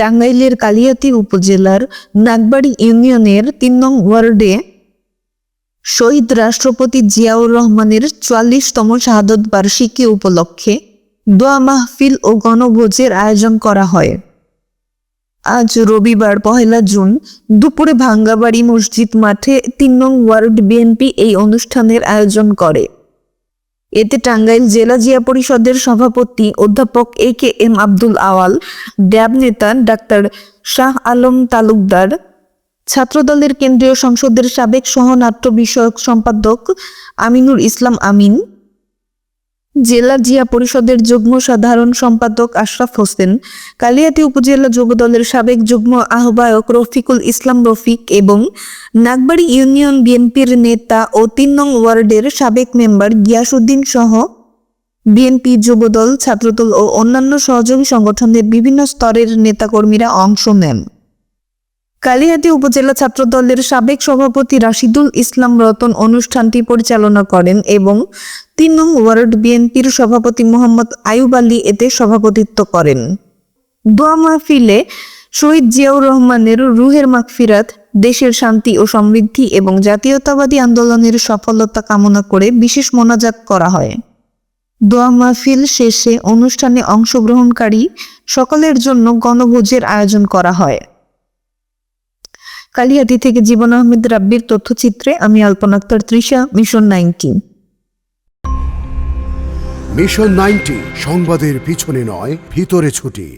টাঙ্গাইলের কালিয়াতি উপজেলার নাগবাড়ি ইউনিয়নের তিন নং ওয়ার্ডে শহীদ রাষ্ট্রপতি জিয়াউর রহমানের চুয়াল্লিশতম শাহাদত বার্ষিকী উপলক্ষে দোয়া মাহফিল ও গণভোজের আয়োজন করা হয়। আজ রবিবার পহেলা জুন দুপুরে ভাঙ্গাবাড়ি মসজিদ মাঠে তিন নং ওয়ার্ড বিএনপি এই অনুষ্ঠানের আয়োজন করে। এতে টাঙ্গাইল জেলা জিয়া পরিষদের সভাপতি অধ্যাপক এ কে এম আব্দুল আওয়াল, ড্যাব নেতা ডাক্তার শাহ আলম তালুকদার, ছাত্রদলের কেন্দ্রীয় সংসদের সাবেক সহনাট্য বিষয়ক সম্পাদক আমিনুর ইসলাম আমিন জেলা জিয়া পরিষদের যুগ্ম সাধারণ সম্পাদক আশরাফ হোসেন, কালিয়াতি উপজেলা যুবদলের সাবেক যুগ্ম আহ্বায়ক রফিকুল ইসলাম রফিক এবং নাগবাড়ি ইউনিয়ন বিএনপির নেতা ও তিন নং ওয়ার্ডের সাবেক মেম্বার গিয়াসুদ্দিন সহ বিএনপি যুবদল ছাত্রদল ও অন্যান্য সহযোগী সংগঠনের বিভিন্ন স্তরের নেতাকর্মীরা অংশ নেন। কালিহাতি উপজেলা ছাত্র দলের সাবেক সভাপতি রাশিদুল ইসলাম রতন অনুষ্ঠানটি পরিচালনা করেন এবং তিন নং ওয়ার্ড বিএনপির সভাপতি মোহাম্মদ আয়ুব আলী এতে সভাপতিত্ব করেন। দোয়া মাহফিলে শহীদ জিয়াউর রহমানের রুহের মাগফিরাত, দেশের শান্তি ও সমৃদ্ধি এবং জাতীয়তাবাদী আন্দোলনের সফলতা কামনা করে বিশেষ মোনাজাত করা হয়। দোয়া মাহফিল শেষে অনুষ্ঠানে অংশগ্রহণকারী সকলের জন্য গণভোজের আয়োজন করা হয়। কালিয়াতি থেকে জীবন আহমেদ রাব্বির তথ্যচিত্রে আমি Alpana Akter Trisha, mission nineteen. Mission ninety সংবাদের পিছনে নয়, ভিতরে ছুটি।